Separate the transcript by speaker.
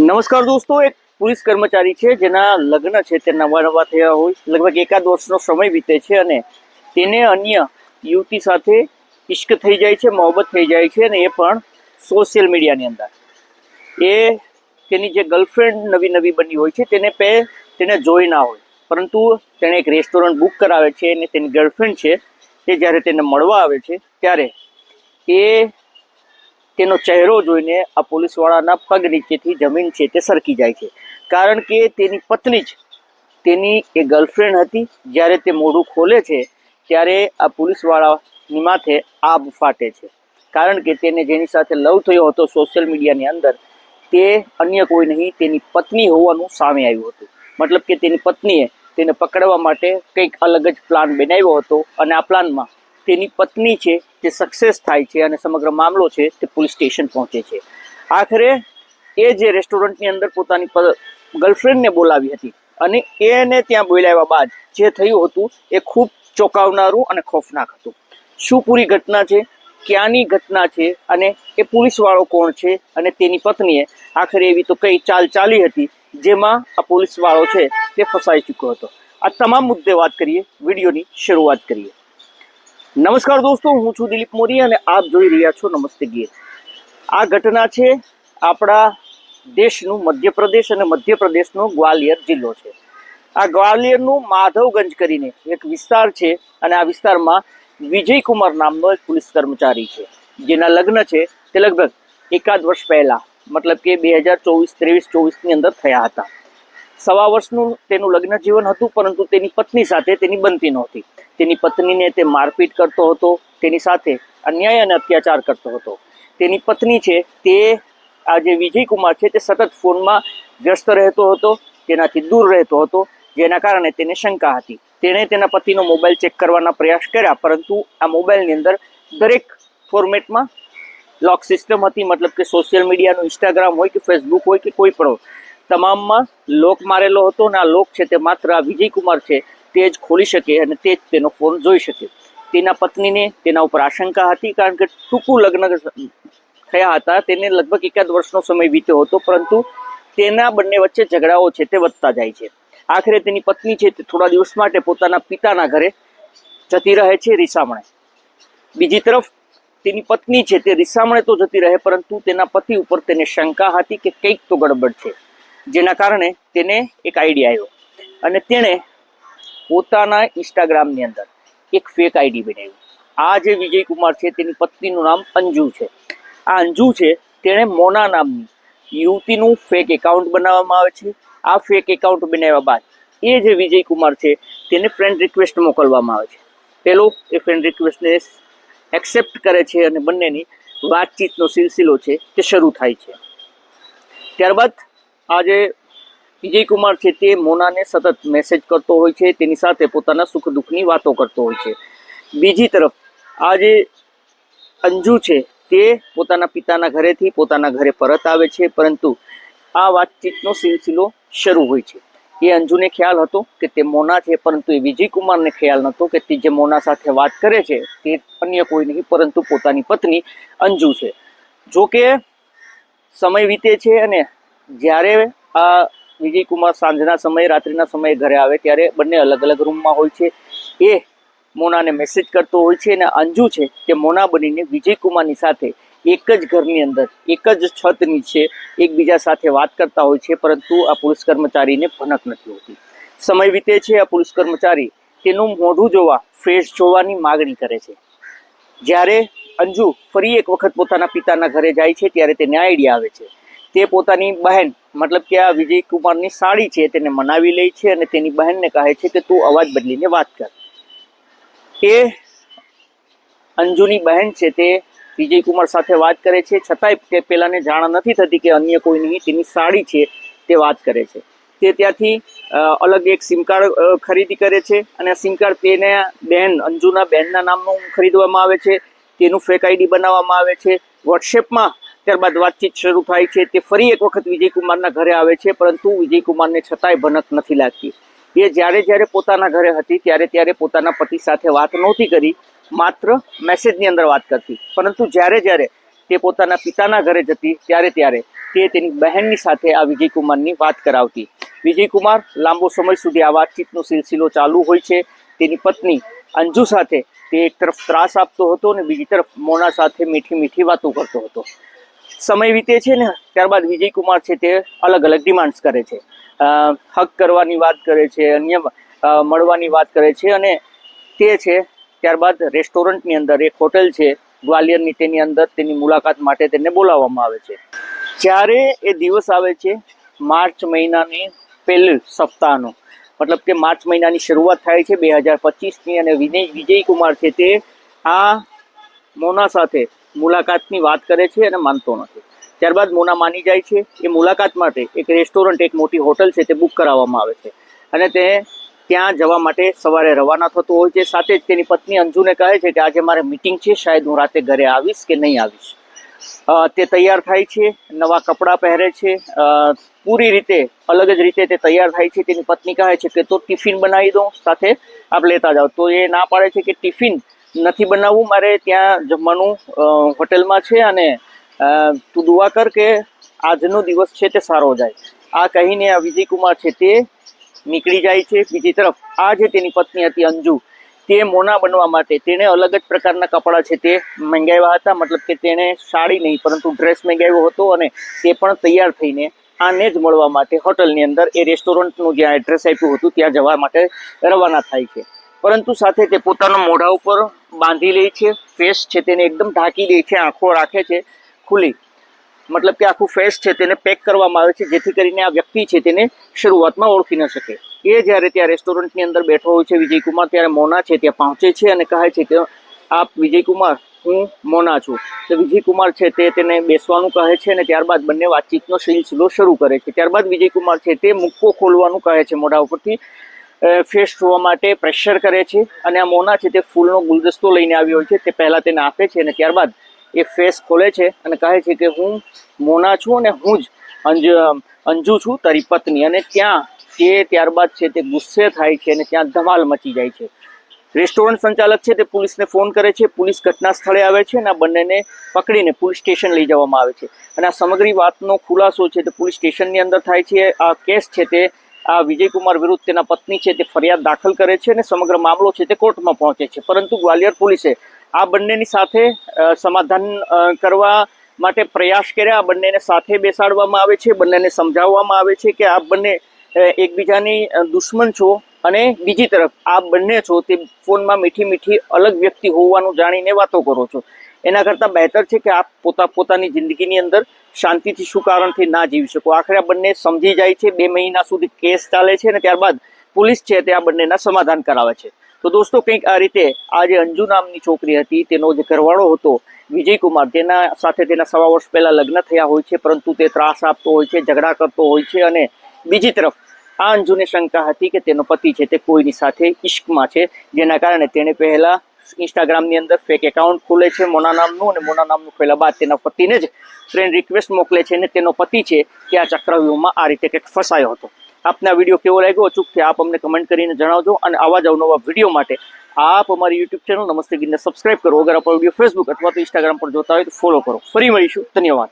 Speaker 1: નમસ્કાર દોસ્તો, એક પોલીસ કર્મચારી છે, જેના લગ્ન છે, તે નવા નવા થયા હોય. લગભગ એકાદ વર્ષનો સમય વીતે છે અને તેને અન્ય યુવતી સાથે ઇશ્ક થઈ જાય છે, મોહબ્બત થઈ જાય છે અને એ પણ સોશિયલ મીડિયાની અંદર. એ તેની જે ગર્લફ્રેન્ડ નવી નવી બની હોય છે, તેને પે તેને જોઈ ના હોય. પરંતુ તેણે એક રેસ્ટોરન્ટ બુક કરાવે છે અને તેની ગર્લફ્રેન્ડ છે તે જ્યારે તેને મળવા આવે છે, ત્યારે એ તેનો ચહેરો જોઈને આ પોલીસવાળાના પગ નીચેથી જમીન છે તે સરકી જાય છે. કારણ કે તેની પત્ની જ તેની એ ગર્લફ્રેન્ડ હતી. જ્યારે તે મોઢું ખોલે છે, ત્યારે આ પોલીસવાળાની માથે આબ ફાટે છે. કારણ કે તેને જેની સાથે લવ થયો હતો સોશિયલ મીડિયાની અંદર, તે અન્ય કોઈ નહીં, તેની પત્ની હોવાનું સામે આવ્યું હતું. મતલબ કે તેની પત્નીએ તેને પકડવા માટે કંઈક અલગ જ પ્લાન બનાવ્યો હતો અને આ પ્લાનમાં તેની પત્ની છે તે સક્સેસ થાય છે અને સમગ્ર મામલો છે તે પોલીસ સ્ટેશન પહોંચે છે. આખરે એ જે રેસ્ટોરન્ટની અંદર પોતાની ગર્લફ્રેન્ડને બોલાવી હતી અને એને ત્યાં બોલાવ્યા બાદ જે થયું હતું એ ખૂબ ચોંકાવનારું અને ખોફનાક હતું. શું પૂરી ઘટના છે? ક્યાંની ઘટના છે? અને એ પોલીસવાળો કોણ છે? અને તેની પત્નીએ આખરે એવી તો કઈ ચાલ ચાલી હતી જેમાં આ પોલીસવાળો છે તે ફસાઈ ચૂક્યો હતો. આ તમામ મુદ્દે વાત કરીએ, વિડીયોની શરૂઆત કરીએ. નમસ્કાર દોસ્તો, હું છું દિલીપ મોરી અને આપ જોઈ રહ્યા છો નમસ્તે ગીર. આ ઘટના છે આપણા દેશનું મધ્યપ્રદેશ અને મધ્યપ્રદેશનો ગ્વાલિયર જિલ્લો છે. આ ગ્વાલિયરનું માધવગંજ કરીને એક વિસ્તાર છે અને આ વિસ્તારમાં વિજયકુમાર નામનો એક પોલીસ કર્મચારી છે, જેના લગ્ન છે તે લગભગ એકાદ વર્ષ પહેલાં, મતલબ કે બે હજાર ચોવીસ, ત્રેવીસ, ચોવીસની અંદર થયા હતા. સવા વર્ષનું તેનું લગ્ન જીવન હતું, પરંતુ તેની પત્ની સાથે તેની બનતી નહોતી. તેની પત્નીને તે મારપીટ કરતો હતો, તેની સાથે અન્યાય અને અત્યાચાર કરતો હતો. તેની પત્ની છે તે, આ જે વિજયકુમાર છે તે સતત ફોનમાં વ્યસ્ત રહેતો હતો, તેનાથી દૂર રહેતો હતો, જેના કારણે તેને શંકા હતી. તેણે તેના પતિનો મોબાઈલ ચેક કરવાના પ્રયાસ કર્યા, પરંતુ આ મોબાઈલની અંદર દરેક ફોર્મેટમાં લોક સિસ્ટમ હતી, મતલબ કે સોશિયલ મીડિયાનું ઇન્સ્ટાગ્રામ હોય કે ફેસબુક હોય કે કોઈ પણ હોય. તમામમાં લોક મારેલો હતો અને આ લોક છે તે માત્ર આ વિજયકુમાર છે તે જ ખોલી શકે અને તે જ તેનો ફોન જોઈ શકે. તેના પત્નીને તેના ઉપર આશંકા હતી કારણ કે ટૂંકું લગ્ન થયા હતા. તેને લગભગ એકાદ વર્ષનો સમય વીત્યો હતો, પરંતુ તેના બંને વચ્ચે ઝઘડાઓ છે તે વધતા જાય છે. આખરે તેની પત્ની છે તે થોડા દિવસ માટે પોતાના પિતાના ઘરે જતી રહે છે રીસામણે. બીજી તરફ, તેની પત્ની છે તે રીસામણે તો જતી રહે, પરંતુ તેના પતિ ઉપર તેને શંકા હતી કે કંઈક તો ગડબડ છે. જેના કારણે તેને એક આઈડિયા આવ્યો અને તેણે પોતાના ઇન્સ્ટાગ્રામની અંદર એક ફેક આઈડી બનાવી. આ જે વિજયકુમાર છે, તેની પત્નીનું નામ અંજુ છે. આ અંજુ છે, તેણે મોના નામની યુવતીનું ફેક એકાઉન્ટ બનાવવામાં આવે છે. આ ફેક એકાઉન્ટ બનાવ્યા બાદ એ જે વિજયકુમાર છે, તેને ફ્રેન્ડ રિક્વેસ્ટ મોકલવામાં આવે છે. પેલો એ ફ્રેન્ડ રિક્વેસ્ટને એક્સેપ્ટ કરે છે અને બંનેની વાતચીતનો સિલસિલો છે, તે શરૂ થાય છે. ત્યારબાદ આ વિજય વિજયકુમાર છે તે મોનાને સતત મેસેજ કરતો હોય છે, તેની સાથે પોતાના સુખ દુઃખની વાતો કરતો હોય છે. બીજી તરફ આ જે અંજુ છે તે પોતાના પિતાના ઘરેથી પોતાના ઘરે પરત આવે છે, પરંતુ આ વાતચીતનો સિલસિલો શરૂ હોય છે. એ અંજુને ખ્યાલ હતો કે તે મોના છે, પરંતુ એ વિજયકુમારને ખ્યાલ નહોતો કે તે જે મોના સાથે વાત કરે છે, તે અન્ય કોઈ નહીં, પરંતુ પોતાની પત્ની અંજુ છે. જો કે સમય વીતે છે અને જ્યારે આ વિજયકુમાર સાંજના સમયે, રાત્રિના સમયે ઘરે આવે, ત્યારે બંને અલગ અલગ રૂમમાં હોય છે. એ મોનાને મેસેજ કરતો હોય છે અને અંજુ છે તે મોના બનીને વિજયકુમારની સાથે એક જ ઘરની અંદર, એક જ છત નીચે એકબીજા સાથે વાત કરતા હોય છે, પરંતુ આ પોલીસ કર્મચારીને ભનક નથી હોતી. સમય વીતે છે, આ પોલીસ કર્મચારી તેનું મોઢું જોવા ફેસ જોવાની માગણી કરે છે. જ્યારે અંજુ ફરી એક વખત પોતાના પિતાના ઘરે જાય છે, ત્યારે તેને આઈડિયા આવે છે. તે પોતાની બહેન, મતલબ કે આ વિજય કુમારની સાડી છે, તેને મનાવી લે છે અને તેની બહેનને કહે છે કે તું અવાજ બદલીને વાત કર. એ અંજુની બહેન છે તે વિજયકુમાર સાથે વાત કરે છે, છતાંય તે પેલાને જાણ નથી થતી કે અન્ય કોઈ નહીં, તેની સાડી છે તે વાત કરે છે. તે ત્યાંથી અલગ એક સિમ કાર્ડ ખરીદી કરે છે અને સિમ કાર્ડ તેને બહેન અંજુના બહેનના નામનું ખરીદવામાં આવે છે, તેનું ફેક આઈડી બનાવવામાં આવે છે. વોટ્સએપમાં ત્યારબાદ વાતચીત શરૂ થાય છે તે ફરી એક વખત વિજયકુમારના ઘરે આવે છે, પરંતુ વિજયકુમારને છતાંય ભનક નથી લાગતી. એ જ્યારે જ્યારે પોતાના ઘરે હતી, ત્યારે ત્યારે પોતાના પતિ સાથે વાત નહોતી કરી, માત્ર મેસેજની અંદર વાત કરતી. પરંતુ જ્યારે જ્યારે તે પોતાના પિતાના ઘરે જતી, ત્યારે ત્યારે તે તેની બહેનની સાથે આ વિજયકુમારની વાત કરાવતી. વિજયકુમાર લાંબો સમય સુધી આ વાતચીતનો સિલસિલો ચાલુ હોય છે. તેની પત્ની અંજુ સાથે તે એક તરફ ત્રાસ આપતો હતો અને બીજી તરફ મોના સાથે મીઠી મીઠી વાતો કરતો હતો. સમય વીતે છે ને, ત્યારબાદ વિજયકુમાર છે તે અલગ અલગ ડિમાન્ડ્સ કરે છે. હક કરવાની વાત કરે છે, અન્ય મળવાની વાત કરે છે અને તે છે, ત્યારબાદ રેસ્ટોરન્ટની અંદર એક હોટેલ છે, ગ્વાલિયરની તેની અંદર તેની મુલાકાત માટે તેને બોલાવવામાં આવે છે. જ્યારે એ દિવસ આવે છે, માર્ચ મહિનાની પહેલું સપ્તાહનો, મતલબ કે માર્ચ મહિનાની શરૂઆત થાય છે બે હજાર પચીસની અને વિજય વિજયકુમાર છે તે આ મોના સાથે મુલાકાતની વાત કરે છે અને માનતો નથી. ત્યારબાદ મોના માની જાય છે એ મુલાકાત માટે એક રેસ્ટોરન્ટ, એક મોટી હોટલ છે તે બુક કરાવવામાં આવે છે. અને તે ત્યાં જવા માટે સવારે રવાના થતો હોય છે. સાથે જ તેની પત્ની અંજુને કહે છે કે આજે મારે મિટિંગ છે, શાયદ હું રાતે ઘરે આવીશ કે નહીં આવીશ. તે તૈયાર થાય છે, નવા કપડાં પહેરે છે પૂરી રીતે, અલગ જ રીતે તે તૈયાર થાય છે. તેની પત્ની કહે છે કે તો ટિફિન બનાવી દો, સાથે આપ લેતા જાઓ. તો એ ના પાડે છે કે ટિફિન નથી બનાવવું, મારે ત્યાં જમવાનું હોટેલમાં છે અને તું દુઆ કર કે આજનો દિવસ છે તે સારો જાય. આ કહીને આ વિજયકુમાર છે તે નીકળી જાય છે બીજી તરફ. આ જે તેની પત્ની હતી અંજુ, તે મોના બનવા માટે, તેણે અલગ જ પ્રકારના કપડાં છે તે મંગાવ્યા હતા, મતલબ કે તેણે સાડી નહીં, પરંતુ ડ્રેસ મંગાવ્યો હતો અને તે પણ તૈયાર થઈને આને જ મળવા માટે હોટલની અંદર એ રેસ્ટોરન્ટનું જ્યાં એડ્રેસ આપ્યું હતું, ત્યાં જવા માટે રવાના થાય છે. પરંતુ સાથે તે પોતાના મોઢા ઉપર બાંધી લે છે ફેસ છે તેને એકદમ ઢાંકી દે છે, આંખો રાખે છે ખુલ્લી. મતલબ કે આખું ફેસ છે તેને પેક કરવામાં આવે છે, જેથી કરીને આ વ્યક્તિ છે તેને શરૂઆતમાં ઓળખી ન શકે. એ જ્યારે ત્યાં રેસ્ટોરન્ટની અંદર બેઠો હોય છે વિજયકુમાર, ત્યારે મોના છે, ત્યાં પહોંચે છે અને કહે છે કે, આપ વિજયકુમાર, હું મોના છું. તો વિજયકુમાર છે તે તેને બેસવાનું કહે છે અને ત્યારબાદ બંને વાતચીતનો સિલસિલો શરૂ કરે છે. ત્યારબાદ વિજયકુમાર છે તે મુક્કો ખોલવાનું કહે છે મોઢા ઉપરથી. ફેસ જોવા માટે પ્રેશર કરે છે અને આ મોના છે તે ફૂલનો ગુલદસ્તો લઈને આવ્યો હોય છે. તે પહેલાં તેને આપે છે અને ત્યારબાદ એ ફેસ ખોલે છે અને કહે છે કે હું મોના છું અને હું જ અંજ, અંજુ છું તારી પત્ની. અને ત્યાં તે ત્યારબાદ છે તે ગુસ્સે થાય છે અને ત્યાં ધમાલ મચી જાય છે. રેસ્ટોરન્ટ સંચાલક છે તે પોલીસને ફોન કરે છે. પોલીસ ઘટના સ્થળે આવે છે અને આ બંનેને પકડીને પોલીસ સ્ટેશન લઈ જવામાં આવે છે. અને આ સમગ્ર વાતનો ખુલાસો છે તે પોલીસ સ્ટેશનની અંદર થાય છે. આ કેસ છે તે આ વિજયકુમાર વિરુદ્ધ તેના પત્ની છે તે ફરિયાદ દાખલ કરે છે અને સમગ્ર મામલો છે તે કોર્ટમાં પહોંચે છે. પરંતુ ગ્વાલિયર પોલીસે આ બંનેની સાથે સમાધાન કરવા માટે પ્રયાસ કર્યા. આ બંનેને સાથે બેસાડવામાં આવે છે. બંનેને સમજાવવામાં આવે છે કે આ બંને એકબીજાની દુશ્મન છો. અને બીજી તરફ આ બંને છો તે ફોનમાં મીઠી મીઠી અલગ વ્યક્તિ હોવાનું જાણીને વાતો કરો છો. એના કરતાં બહેતર છે કે આપ પોતા પોતાની જિંદગીની અંદર શાંતિથી શું કારણથી ના જીવી શકો. આખરે આ બંને સમજી જાય છે, બે મહિના સુધી કેસ ચાલે છે અને ત્યારબાદ પોલીસ છે તે આ બંનેના સમાધાન કરાવે છે. તો દોસ્તો, કંઈક આ રીતે આ જે અંજુ નામની છોકરી હતી, તેનો જે ઘરવાળો હતો, વિજયકુમાર, તેના સાથે તેના સવા વર્ષ પહેલાં લગ્ન થયા હોય છે, પરંતુ તે ત્રાસ આપતો હોય છે, ઝઘડા કરતો હોય છે અને બીજી તરફ આ અંજુને શંકા હતી કે તેનો પતિ છે તે કોઈની સાથે ઇશ્કમાં છે. જેના કારણે તેણે પહેલા ઇન્સ્ટાગ્રામની અંદર ફેક એકાઉન્ટ ખોલે છે મોના નામનું અને મોના નામનું ખોલ્યા બાદ તેના પતિને જ ફ્રેન્ડ રિક્વેસ્ટ મોકલે છે અને તેનો પતિ છે કે આ ચક્રવ્યૂહમાં આ રીતે કંઈક ફસાયો હતો. આપને વીડિયો કેવો લાગ્યો? અચૂકથી આપ અમને કમેન્ટ કરીને જણાવજો અને આવા જ અવનવા વીડિયો માટે આપ અમારી યુટ્યુબ ચેનલ નમસ્તે ગીરને સબસ્ક્રાઇબ કરો. અગર આપણો વીડિયો ફેસબુક અથવા તો ઇન્સ્ટાગ્રામ પર જોતા હોય તો ફોલો કરો. ફરી મળીશું. ધન્યવાદ.